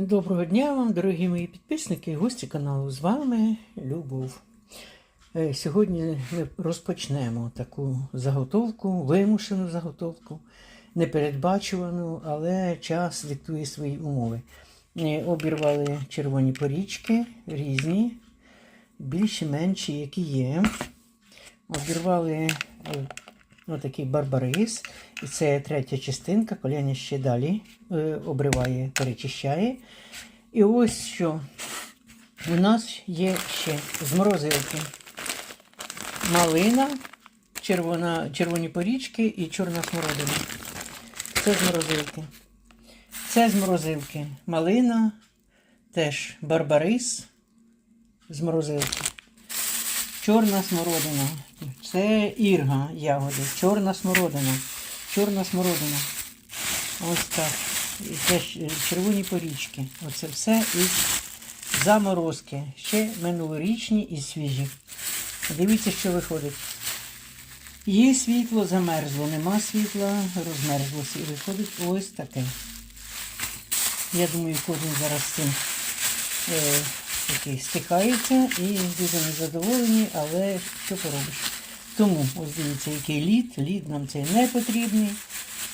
Доброго дня вам, дорогі мої підписники і гості каналу. З вами Любов. Е, Сьогодні ми розпочнемо таку заготовку, вимушену заготовку, непередбачувану, але час диктує свої умови. Е, Обірвали червоні порічки, різні, більші, менші, які є. Обірвали е, отакий барбарис. І це третя частинка, коляня ще далі е, обриває, перечищає. І ось що у нас є ще з морозилки. Малина, червона, червоні порічки і чорна смородина. Це з морозилки. Це з морозилки. Малина, теж барбарис з морозилки. Чорна смородина. Це ірга ягоди. Чорна смородина. Чорна смородина. Ось так. І це червоні порічки. Оце все із заморозки. Ще минулорічні і свіжі. Дивіться, що виходить. Є світло, замерзло, нема світла, розмерзлося. І виходить ось таке. Я думаю, кожен зараз цим такий стикається і дуже незадоволені, але що поробиш. Тому, ось дивіться, який лід, лід нам цей не потрібний.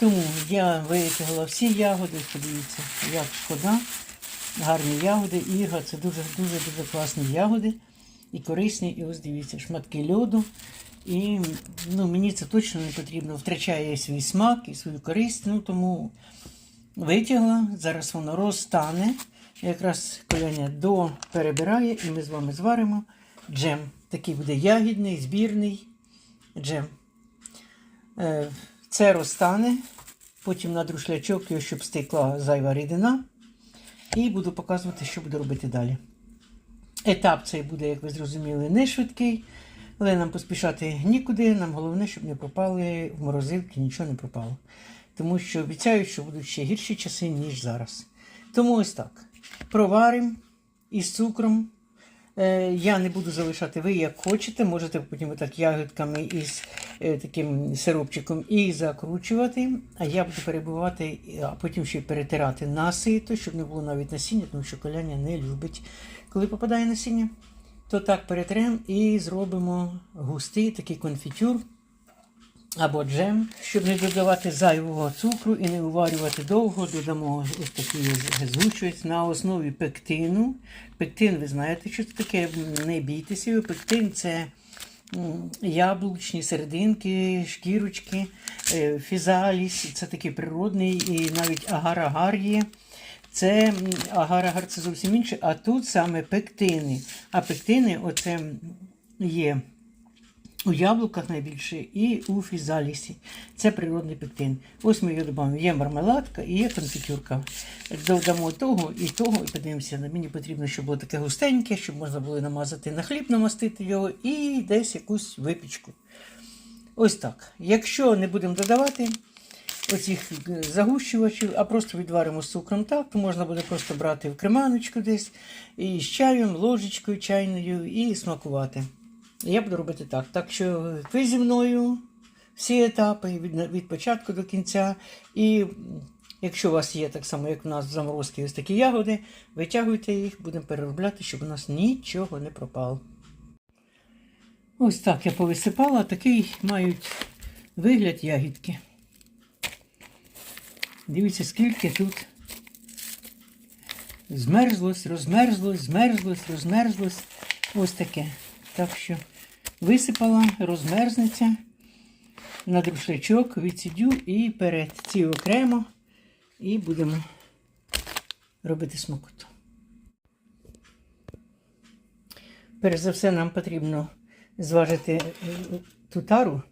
Тому я витягла всі ягоди, подивіться, як шкода. Гарні ягоди. Іга це дуже-дуже дуже класні ягоди і корисні. І ось дивіться, шматки льоду. І ну, мені це точно не потрібно. Втрачає свій смак і свою користь. Ну, тому витягла. Зараз воно розтане. Якраз коляня до перебирає, і ми з вами зваримо джем. Такий буде ягідний, збірний джем. Е, Це розтане. Потім на друшлячок його, щоб стекла зайва рідина. І буду показувати, що буду робити далі. Етап цей буде, як ви зрозуміли, не швидкий, але нам поспішати нікуди. Нам головне, щоб не пропали в морозилки, нічого не пропало. Тому що обіцяють, що будуть ще гірші часи, ніж зараз. Тому ось так. Проваримо із цукром. Е, Я не буду залишати ви, як хочете. Можете потім отак ягодками із е, таким сиропчиком і закручувати. А я буду перебувати, а потім ще перетирати на сито, щоб не було навіть насіння, тому що коляня не любить, коли попадає насіння. То так перетремо і зробимо густий такий конфітюр або джем, щоб не додавати зайвого цукру і не уварювати довго, додамо ось такий згущують на основі пектину. Пектин, ви знаєте, що це таке, не бійтеся його. Пектин це яблучні серединки, шкірочки, е, фізаліс, це такий природний, і навіть агар-агар є. Це агар-агар це зовсім інше, а тут саме пектини. А пектини оце є у яблуках найбільше і у фізалісі. Це природний пектин. Ось ми його додамо. Є мармеладка і є конфітюрка. Додамо того і того, і подивимося. Мені потрібно, щоб було таке густеньке, щоб можна було намазати на хліб, намастити його і десь якусь випічку. Ось так. Якщо не будемо додавати оцих е, загущувачів, а просто відваримо з цукром так, то можна буде просто брати в креманочку десь і з чаєм, ложечкою чайною і смакувати. Я буду робити так. Так що ви зі мною всі етапи від, від початку до кінця. І якщо у вас є так само, як у нас заморозки, ось такі ягоди, витягуйте їх, будемо переробляти, щоб у нас нічого не пропало. Ось так я повисипала, такий мають вигляд ягідки. Дивіться, скільки тут змерзлось, розмерзлось, змерзлось, розмерзлось. Ось таке. Так що висипала, розмерзнеться на друшлячок, відсідю і перед ці окремо. І будемо робити смокоту. Перш за все, нам потрібно зважити е, ту тару,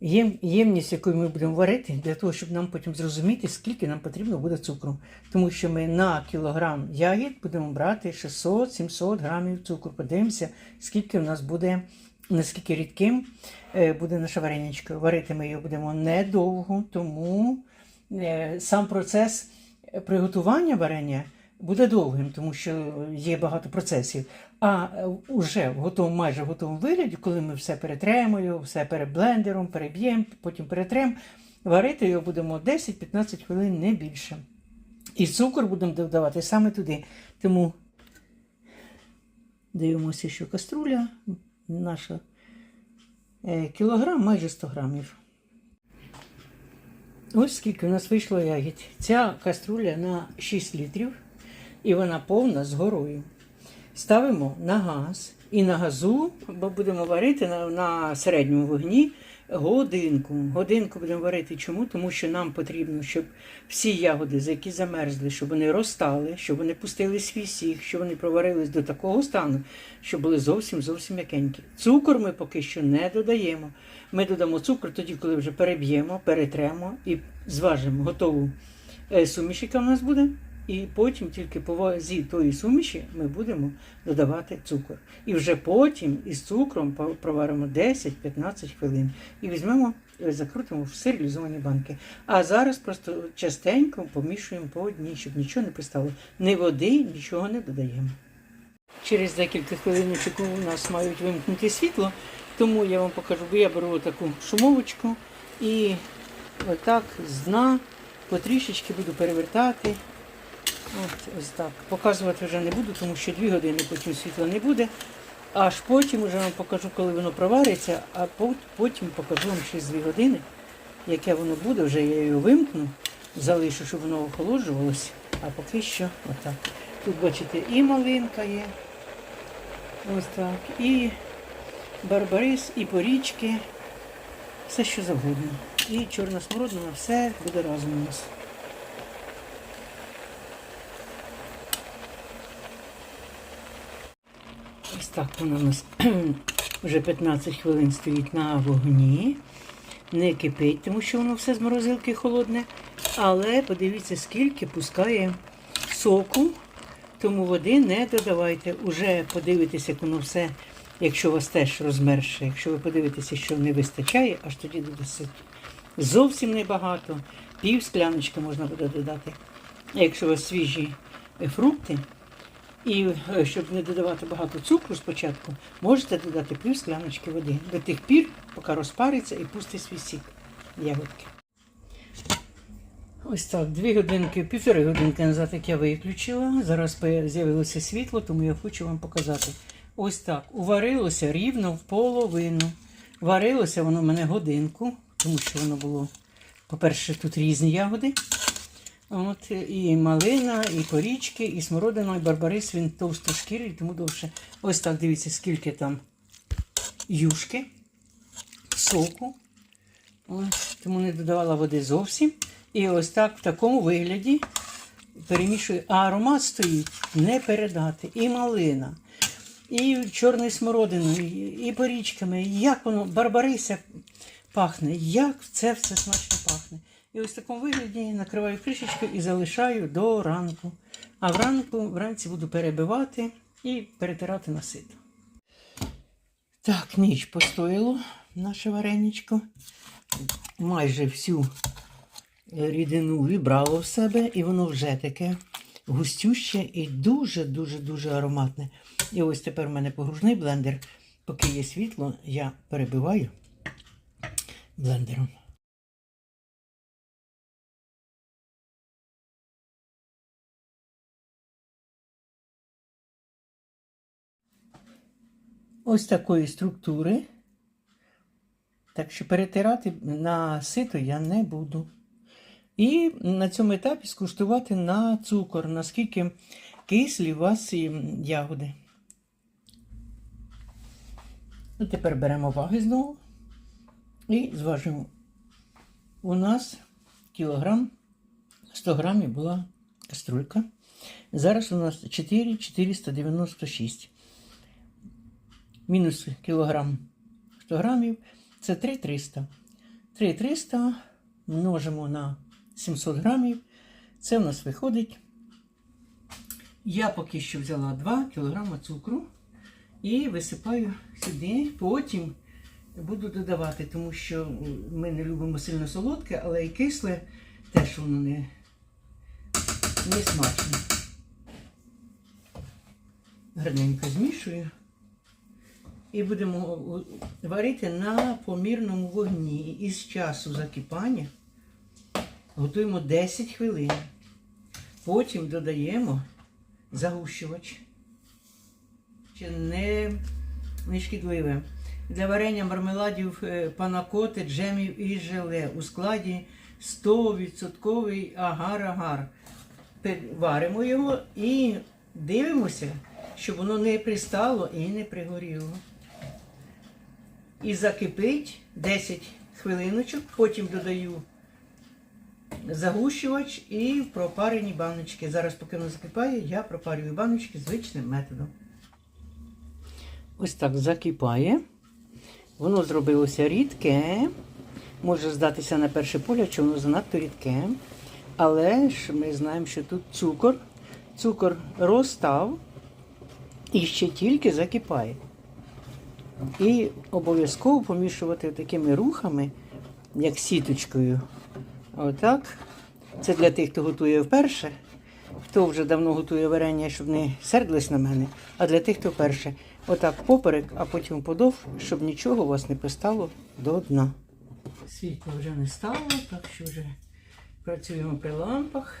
єм- ємність, якою ми будемо варити, для того, щоб нам потім зрозуміти, скільки нам потрібно буде цукру. Тому що ми на кілограм ягід будемо брати 600-700 грамів цукру. Подивимося, скільки в нас буде, наскільки рідким е, буде наша вареничка. Варити ми його будемо недовго, тому е, сам процес приготування варення буде довгим, тому що є багато процесів. А вже в готовому, майже в готовому вигляді, коли ми все перетремо, його, все переблендером, переб'ємо, потім перетремо, варити його будемо 10-15 хвилин, не більше. І цукор будемо додавати саме туди. Тому дивимося, що каструля наша е, кілограм, майже 100 грамів. Ось скільки у нас вийшло ягід. Ця каструля на 6 літрів, і вона повна з горою. Ставимо на газ і на газу, бо будемо варити на, на середньому вогні годинку. Годинку будемо варити. Чому? Тому що нам потрібно, щоб всі ягоди, за які замерзли, щоб вони розтали, щоб вони пустили свій сік, щоб вони проварились до такого стану, щоб були зовсім зовсім м'якенькі. Цукор ми поки що не додаємо. Ми додамо цукор тоді, коли вже переб'ємо, перетремо і зважимо готову е, суміш, яка в нас буде. І потім тільки по вазі тої суміші ми будемо додавати цукор. І вже потім із цукром проваримо 10-15 хвилин. І візьмемо, закрутимо в стерилізовані банки. А зараз просто частенько помішуємо по одній, щоб нічого не пристало. Ні води, нічого не додаємо. Через декілька хвилиночок у нас мають вимкнути світло, тому я вам покажу, бо я беру таку шумовочку і отак з дна потрішечки буду перевертати. От, ось так. Показувати вже не буду, тому що дві години потім світла не буде. Аж потім вже вам покажу, коли воно провариться, а потім покажу вам через дві години, яке воно буде. Вже я його вимкну, залишу, щоб воно охолоджувалося. А поки що отак. Тут, бачите, і малинка є. Ось так. І барбарис, і порічки. Все що завгодно. І чорна смородина, все буде разом у нас. Ось так вона у нас вже 15 хвилин стоїть на вогні. Не кипить, тому що воно все з морозилки холодне. Але подивіться, скільки пускає соку, тому води не додавайте. Уже подивитеся, як воно все, якщо у вас теж розмерше. Якщо ви подивитеся, що не вистачає, аж тоді додасите. Зовсім небагато. Пів скляночки можна буде додати. Якщо у вас свіжі фрукти, і е, щоб не додавати багато цукру спочатку, можете додати пів скляночки води до тих пір, поки розпариться і пустить свій сік ягодки. Ось так, дві годинки, півтори годинки назад, як я виключила. Зараз з'явилося світло, тому я хочу вам показати. Ось так. Уварилося рівно в половину. Варилося воно в мене годинку, тому що воно було, по-перше, тут різні ягоди. От, і малина, і порічки, і смородина, і барбарис, він товстошкірий, тому довше. Ось так дивіться, скільки там юшки, соку. Ось, тому не додавала води зовсім. І ось так в такому вигляді перемішую. А аромат стоїть не передати. І малина, і чорною смородиною, і порічками. Як воно, барбарися пахне, як це все смачно пахне. І ось в такому вигляді накриваю кришечкою і залишаю до ранку. А вранку, вранці буду перебивати і перетирати на сито. Так, ніч постояло наше вареничко. Майже всю рідину вібрало в себе, і воно вже таке густюще і дуже-дуже-дуже ароматне. І ось тепер в мене погружний блендер. Поки є світло, я перебиваю блендером. Ось такої структури. Так що перетирати на сито я не буду. І на цьому етапі скуштувати на цукор, наскільки кислі у вас ягоди. І тепер беремо ваги знову і зважимо. У нас кілограм 100 грамів була каструлька. Зараз у нас 4,496. Мінус кілограм 100 грамів це 3,300. 3,300 множимо на 700 грамів. Це в нас виходить. Я поки що взяла 2 кг цукру і висипаю сюди. Потім буду додавати, тому що ми не любимо сильно солодке, але і кисле теж воно не, не смачне. Гарненько змішую. І будемо варити на помірному вогні. Із часу закипання готуємо 10 хвилин. Потім додаємо загущувач. Чи не, не шкідливе. Для варення мармеладів, е, панакоти, джемів і желе у складі 100% агар-агар. Варимо його і дивимося, щоб воно не пристало і не пригоріло. І закипить 10 хвилиночок, потім додаю загущувач і пропарені баночки. Зараз, поки воно закипає, я пропарюю баночки звичним методом. Ось так закипає. Воно зробилося рідке. Може здатися на перше погляд, що воно занадто рідке. Але ж ми знаємо, що тут цукор. Цукор розстав і ще тільки закипає. І обов'язково помішувати такими рухами, як сіточкою. Отак. Це для тих, хто готує вперше. Хто вже давно готує варення, щоб не сердились на мене, а для тих, хто вперше. Отак поперек, а потім подов, щоб нічого у вас не пристало до дна. Світло вже не стало, так що вже працюємо при лампах.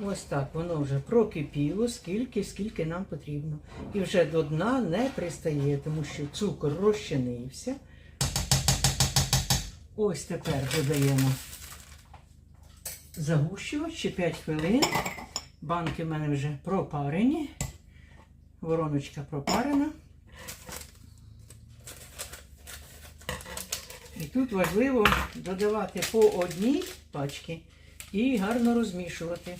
Ось так, воно вже прокипіло, скільки, скільки нам потрібно. І вже до дна не пристає, тому що цукор розчинився. Ось тепер додаємо загущувач ще 5 хвилин. Банки в мене вже пропарені. Вороночка пропарена. І тут важливо додавати по одній пачці і гарно розмішувати.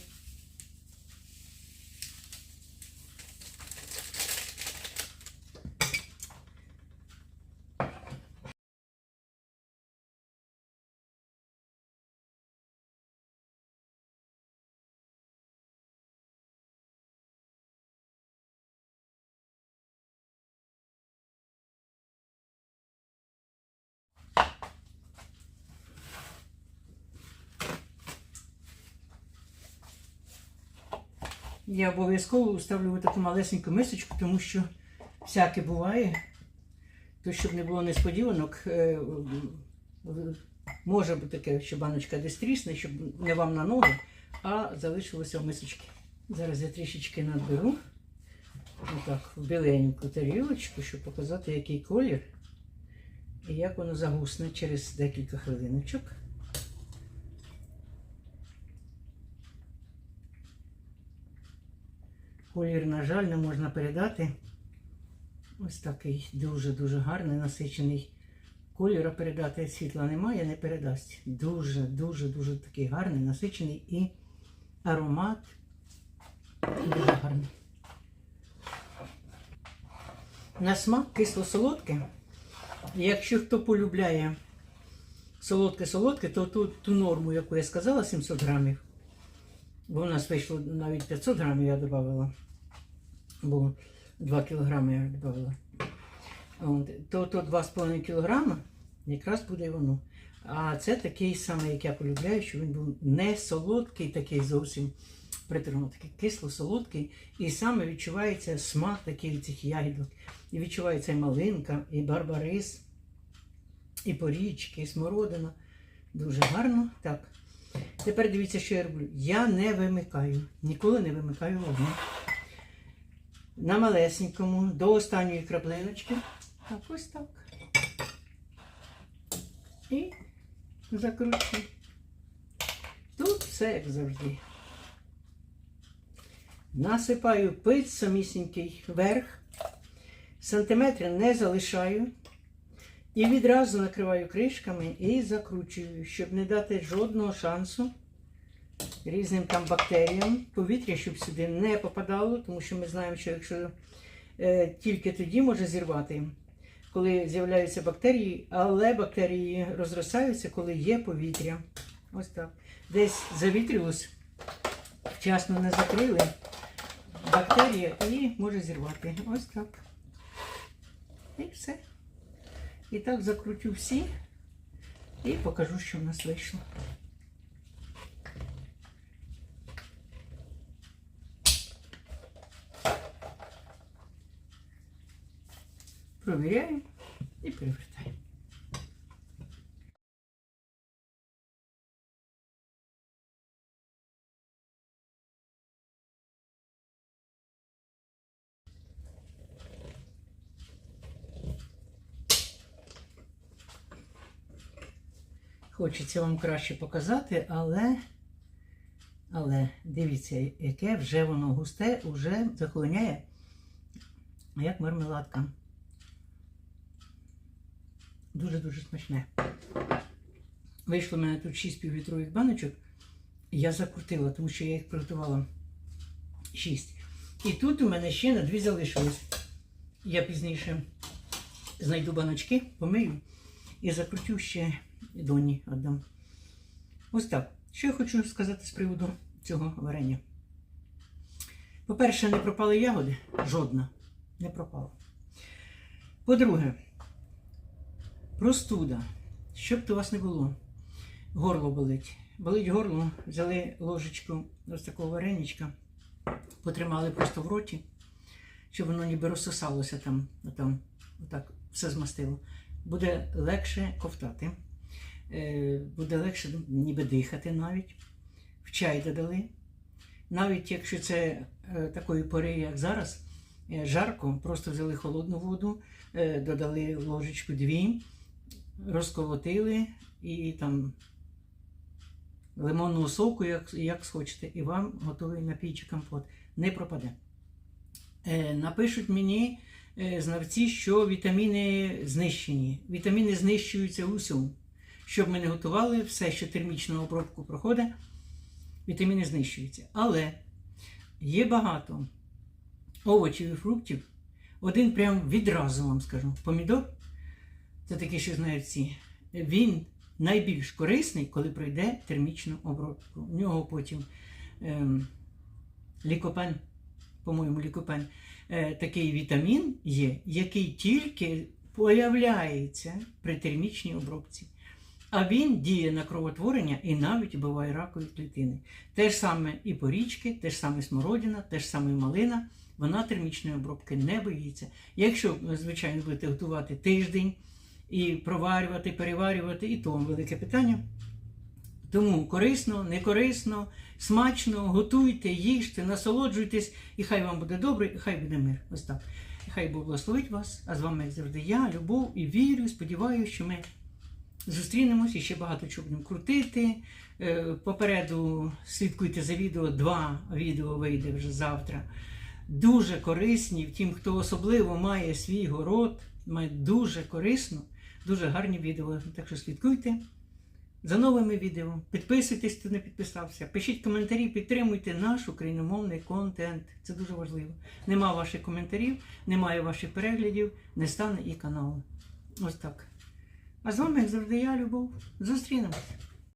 Я обов'язково ставлю таку малесеньку мисочку, тому що всяке буває. То щоб не було несподіванок, е, може бути таке, що баночка десь трісне, щоб не вам на ноги, а залишилося в мисочці. Зараз я трішечки надберу отак, в біленьку тарілочку, щоб показати, який колір і як воно загусне через декілька хвилиночок. Колір, на жаль, не можна передати. Ось такий дуже-дуже гарний, насичений кольора передати світла немає, не передасть. Дуже-дуже-дуже такий гарний, насичений і аромат дуже гарний. На смак кисло-солодке. Якщо хто полюбляє солодке-солодке, то ту, ту норму, яку я сказала, 700 грамів, бо у нас вийшло навіть 500 грамів я додавала, бо 2 кілограми я додавала. То, то 2,5 кілограма якраз буде воно. А це такий самий, як я полюбляю, що він був не солодкий, такий зовсім притримав, такий кисло-солодкий. І саме відчувається смак такий цих ягідок. І відчувається і малинка, і барбарис, і порічки, і смородина. Дуже гарно. Так. Тепер дивіться, що я роблю. Я не вимикаю, ніколи не вимикаю вогонь. На малесенькому, до останньої краплиночки. Так, ось так. І закручую. Тут все як завжди. Насипаю пиць самісінький верх, сантиметри не залишаю. І відразу накриваю кришками і закручую, щоб не дати жодного шансу різним там бактеріям. Повітря, щоб сюди не попадало, тому що ми знаємо, що якщо е, тільки тоді може зірвати, коли з'являються бактерії, але бактерії розростаються, коли є повітря. Ось так. Десь завітрилось, вчасно не закрили бактерія і може зірвати. Ось так. І все. І так закручу всі і покажу, що в нас вийшло. Провіряємо і перевертаємо. Хочеться вам краще показати, але але дивіться, яке вже воно густе, вже захолоняє, як мармеладка. Дуже-дуже смачне. Вийшло в мене тут 6 півлітрових баночок. Я закрутила, тому що я їх приготувала 6. І тут у мене ще на дві залишилось. Я пізніше знайду баночки, помию і закрутю ще доні віддам. Ось так. Що я хочу сказати з приводу цього варення. По-перше, не пропали ягоди. Жодна. Не пропала. По-друге, простуда. Щоб то у вас не було. Горло болить. Болить горло, взяли ложечку ось такого вареничка, потримали просто в роті, щоб воно ніби розсосалося там, там отак все змастило. Буде легше ковтати, е, буде легше ніби дихати навіть. В чай додали. Навіть якщо це е, такої пори, як зараз, е, жарко, просто взяли холодну воду, додали ложечку дві, розколотили і там лимонного соку, як, як схочете, і вам готовий напій чи компот. Не пропаде. Е, напишуть мені е, знавці, що вітаміни знищені. Вітаміни знищуються у всьому. Щоб ми не готували, все, що термічну обробку проходить, вітаміни знищуються. Але є багато овочів і фруктів. Один прям відразу вам скажу. Помідор, це таке, що знають він найбільш корисний, коли пройде термічну обробку. У нього потім ем, лікопен, по-моєму, лікопен, е, такий вітамін є, який тільки появляється при термічній обробці. А він діє на кровотворення і навіть вбиває ракові клітини. Те ж саме і порічки, те ж саме смородина, те ж саме малина. Вона термічної обробки не боїться. Якщо, звичайно, будете готувати тиждень і проварювати, переварювати, і то велике питання. Тому корисно, не корисно, смачно, готуйте, їжте, насолоджуйтесь, і хай вам буде добре, і хай буде мир. Ось так. І хай Бог благословить вас. А з вами, як завжди, я, Любов, і вірю, сподіваюся, що ми зустрінемось і ще багато чого будемо крутити. Е, Попереду слідкуйте за відео, два відео вийде вже завтра. Дуже корисні, втім, хто особливо має свій город, має дуже корисно, дуже гарні відео. Так що слідкуйте за новими відео. Підписуйтесь, хто не підписався. Пишіть коментарі, підтримуйте наш україномовний контент. Це дуже важливо. Нема ваших коментарів, немає ваших переглядів, не стане і каналу. Ось так. А з вами, як завжди, я, Любов. Зустрінемось.